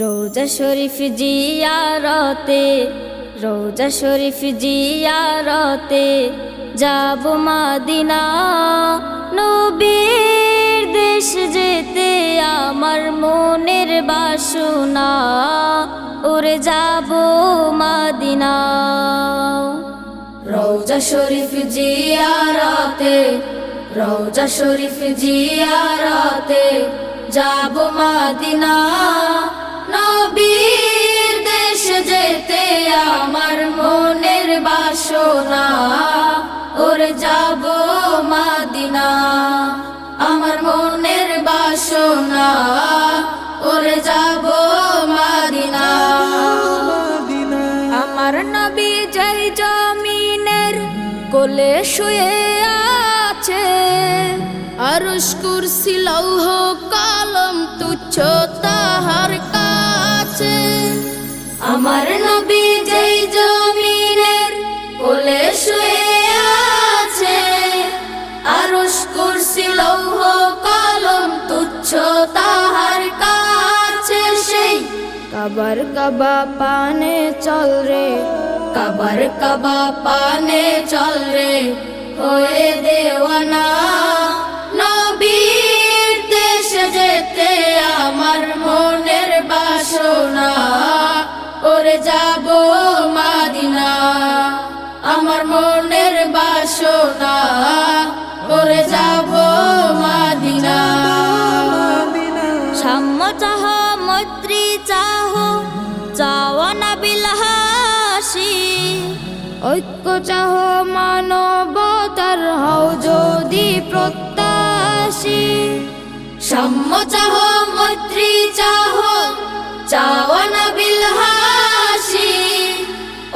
রোজা শরীফ জিয়ারতে, রোজা শরীফ জিয়ারতে যাব মাদিনা। নবীর দেশ যেতে আমার মনের বাসনা, ওরে যাব মাদিনা। রোজা শরীফ জিয়ারতে, রোজা শরীফ জিয়ারতে যাব মাদিনা। ওরে যাব মাদিনা। আমার মনের বাসনা যাব মাদিনা। আমার নবী জয় জমিনের কোলে শুয়ে আছে, আরশ কুরসি, লৌহ কলম তুচ্ছ তাহার কাছে। আমার নবী জয় কাবার কাবা পানে চল রে, কাবার কাবা পানে চল রে। হয়ে দেওয়ানা, নবীর দেশ যেতে আমার মনের বাসনা। ওরে যাব মাদিনা, আমার মনের বাসনা। ওরে যাব মাদিনা। সাম্য চাহ মৈত্রী চাহ চাওয়ানা বিলাসী। ঐক্য চাহ মানবতার হও যদি প্রত্যাশী। সাম্য চাহ, মৈত্রী চাহ চাওয়ানা বিলাসী।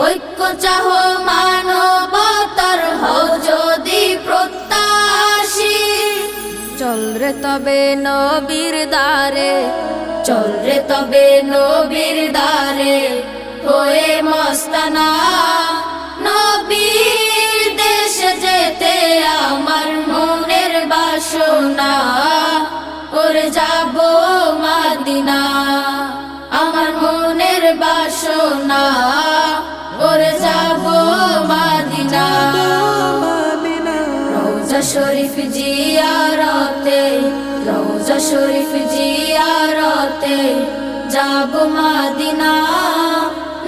ঐক্য চাহ মানবতার হও যদি প্রত্যাশী। চল রে তবে নবীর দ্বারে চল রে তবে নবীর দ্বারে, হয়ে মস্তানা। নবীর দেশ যেতে আমার মনের বাসনা, ওরে যাব মাদিনা। আমার মনের বাসনা, ওরে যাব মাদিনা। রোজা শরীফ জিয়ারতে রোজা শরীফ জিয়ারতে যাব মাদিনা।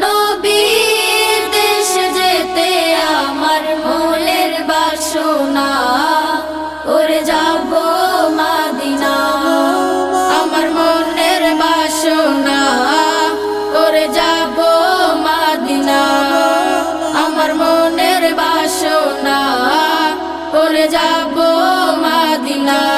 নবীর দেশ যেতে আমার মনের বাসনা। ওরে যাব মাদিনা। আমার মনের বাসনা। ওরে যাব মাদিনা। আমার মনের বাসনা। ওরে যাব মাদিনা।